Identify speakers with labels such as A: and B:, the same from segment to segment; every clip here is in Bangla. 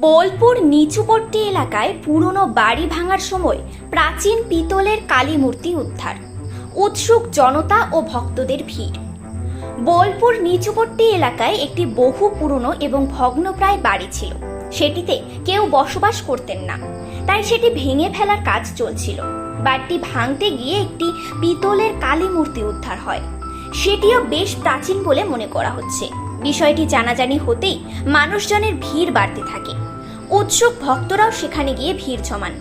A: বোলপুর নিচুপট্টি এলাকায় পুরনো বাড়ি ভাঙার সময় প্রাচীন পিতলের কালী মূর্তি উদ্ধার। উৎসুক জনতা ও ভক্তদের ভিড়। বোলপুর নিচুপট্টি এলাকায় একটি বহু পুরনো এবং ভগ্নপ্রায় বাড়ি ছিল। সেটিতে কেউ বসবাস করতেন না। তাই সেটি ভেঙে ফেলার কাজ চলছিল। বাড়িটি ভাঙতে গিয়ে একটি পিতলের কালী মূর্তি উদ্ধার হয়। সেটিও বেশ প্রাচীন বলে মনে করা হচ্ছে। বিষয়টি জানাজানি হতেই মানুষজনের ভিড় বাড়তে থাকে। উৎসুক ভক্তরাও সেখানে গিয়ে ভিড় জমান।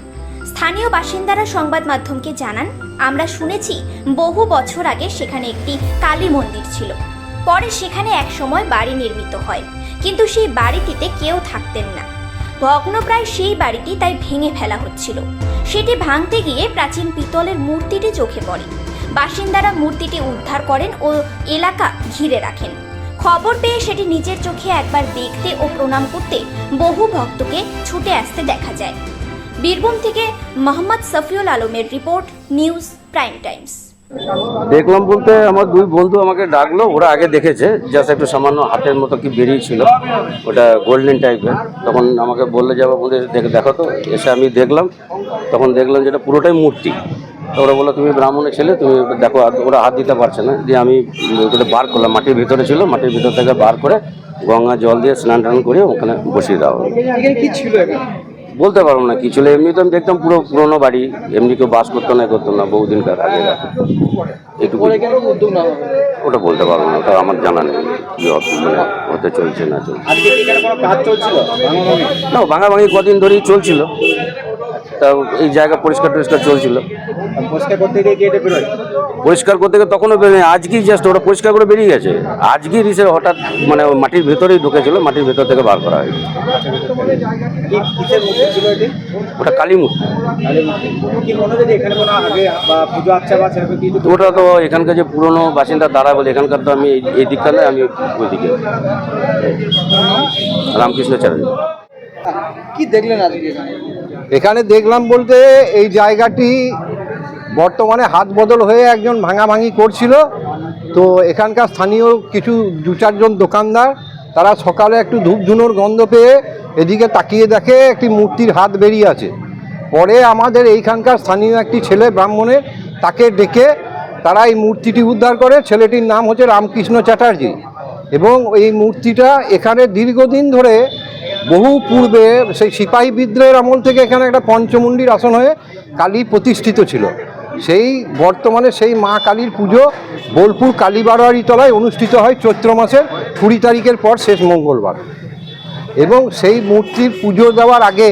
A: স্থানীয় বাসিন্দারা সংবাদ মাধ্যমকে জানান, আমরা শুনেছি বহু বছর আগে সেখানে একটি কালী মন্দির ছিল। পরে সেখানে একসময় বাড়ি নির্মিত হয়, কিন্তু সেই বাড়িটিতে কেউ থাকতেন না। ভগ্নপ্রায় সেই বাড়িটি তাই ভেঙে ফেলা হচ্ছিল। সেটি ভাঙতে গিয়ে প্রাচীন পিতলের মূর্তিটি চোখে পড়ে। বাসিন্দারা মূর্তিটি উদ্ধার করেন ও এলাকা ঘিরে রাখেন। খবর পেয়ে সেটি নিজের চোখে একবার দেখতে ও প্রণাম করতে বহু ভক্তকে ছুটে আসতে দেখা যায়। বীরভূম থেকে মোহাম্মদ সফিউল আলমের রিপোর্ট, নিউজ প্রাইম টাইমস।
B: দেখলাম বলতে আমার দুই বন্ধু আমাকে ডাকলো, ওরা আগে দেখেছে জাস্ট একটু সামান্য হাতের মতো কি বেরিয়েছিল, ওটা গোল্ডেন টাইপের তখন আমাকে বললে যে আমার বন্ধু দেখো তো। এসে আমি দেখলাম, তখন দেখলাম যেটা পুরোটাই মূর্তি। তো ওরা বলল তুমি ব্রাহ্মণের ছেলে তুমি দেখো ওরা হাত দিতে পারছে না। দিয়ে আমি ওটা বার করলাম মাটির ভিতরে ছিল মাটির ভিতর থেকে বার করে গঙ্গা জল দিয়ে স্নান টান করে ওখানে বসিয়ে দেওয়া।
C: কি ছিল
B: বলতে পারব না কি ছিল? এমনি তো আমি দেখতাম পুরো পুরোনো বাড়ি এমনি কেউ বাস করতো না করতো না বহুদিনকার আগে
C: হবে
B: ওটা বলতে পারব না ওটা আমার জানা নেই মানে হতে চলছে না চলছে? না ভাঙাভাঙি কদিন ধরেই চলছিল। তা এই জায়গা পরিষ্কার টরিষ্কার চলছিল।
C: পরিষ্কার করতে গিয়ে কি এটা বেরোয়?
B: পরিষ্কার করতে গিয়ে তখনও বেরিয়ে আজকেই জাস্ট ওটা পরিষ্কার করে বেরিয়ে গেছে। আজকেই রিসে হঠাৎ মানে মাটির ভেতরেই ঢুকেছিল মাটির ভেতর থেকে বার করা হয়েছে। ওটা কালী মূর্তি।
C: কালী মূর্তি। কি মনে হচ্ছে যে এখানে কোনো আগে বা পুজো আচ্ছা বা সেরকম কিছু
B: তো ওটা তো এখানকার যে পুরনো বাসিন্দা তারা বলে এখানকার তো আমি এই- এই দিকটা নয় আমি ওই দিকে রামকৃষ্ণ চ্যাটার্জি
C: কি দেখলেন আজকে
D: এখানে দেখলাম বলতে এই জায়গাটি বর্তমানে হাত বদল হয়ে একজন ভাঙাভাঙি করছিল। তো এখানকার স্থানীয় কিছু দু চারজন দোকানদার, তারা সকালে একটু ধূপ ধুনোর গন্ধ পেয়ে এদিকে তাকিয়ে দেখে একটি মূর্তির হাত বেরিয়ে আছে। পরে আমাদের এইখানকার স্থানীয় একটি ছেলে ব্রাহ্মণের, তাকে ডেকে তারা এই মূর্তিটি উদ্ধার করে। ছেলেটির নাম হচ্ছে রামকৃষ্ণ চ্যাটার্জি এবং এই মূর্তিটা এখানে দীর্ঘদিন ধরে বহু পূর্বে সেই সিপাহী বিদ্রোহের আমল থেকে এখানে একটা পঞ্চমুণ্ডির আসন হয়ে কালী প্রতিষ্ঠিত ছিল। সেই বর্তমানে সেই মা কালীর পুজো বোলপুর কালীবাড়ারি তলায় অনুষ্ঠিত হয় চৈত্র মাসের কুড়ি তারিখের পর শেষ মঙ্গলবার। এবং সেই মূর্তির পুজো দেওয়ার আগে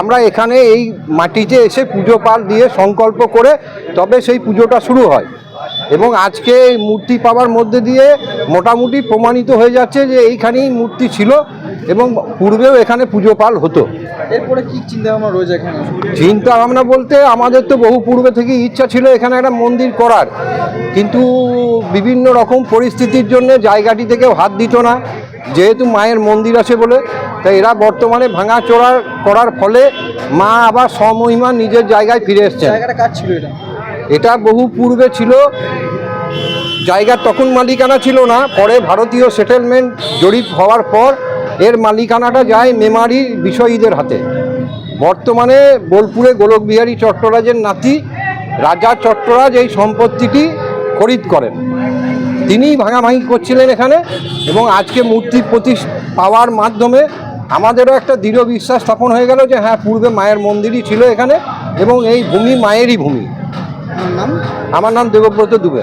D: আমরা এখানে এই মাটিতে এসে পুজো পাল দিয়ে সংকল্প করে তবে সেই পুজোটা শুরু হয়। এবং আজকে এই মূর্তি পাওয়ার মধ্যে দিয়ে মোটামুটি প্রমাণিত হয়ে যাচ্ছে যে এইখানেই মূর্তি ছিল। এবং পূর্বেও এখানে পুজো পাল হতো।
C: এরপরে কি চিন্তা ভাবনা রয়েছে এখানে?
D: চিন্তা ভাবনা বলতে আমাদের তো বহু পূর্বে থেকে ইচ্ছা ছিল এখানে একটা মন্দির করার। কিন্তু বিভিন্ন রকম পরিস্থিতির জন্য জায়গাটি থেকে হাত দিত না। যেহেতু মায়ের মন্দির আছে বলে তাই এরা বর্তমানে ভাঙা চোরার করার ফলে মা আবার স্বমহিমা নিজের জায়গায় ফিরে এসছেন।
C: জায়গাটা কাজ ছিল এটা?
D: এটা বহু পূর্বে ছিল জায়গার তখন মালিকানা ছিল না পরে ভারতীয় সেটেলমেন্ট জরিপ হওয়ার পর এর মালিকানাটা যায় মেমারি বিষয়ীদের হাতে। বর্তমানে বোলপুরে গোলকবিহারী চট্টরাজের নাতি রাজা চট্টরাজ এই সম্পত্তিটি খরিদ করেন। তিনিই ভাঙাভাঙি করছিলেন এখানে এবং আজকে মূর্তি প্রতি পাওয়ার মাধ্যমে আমাদেরও একটা দৃঢ় বিশ্বাস স্থাপন হয়ে গেল যে হ্যাঁ পূর্বে মায়ের মন্দিরই ছিল এখানে এবং এই ভূমি মায়েরই ভূমি।
C: আমার নাম?
D: আমার নাম দেবব্রত দুবে।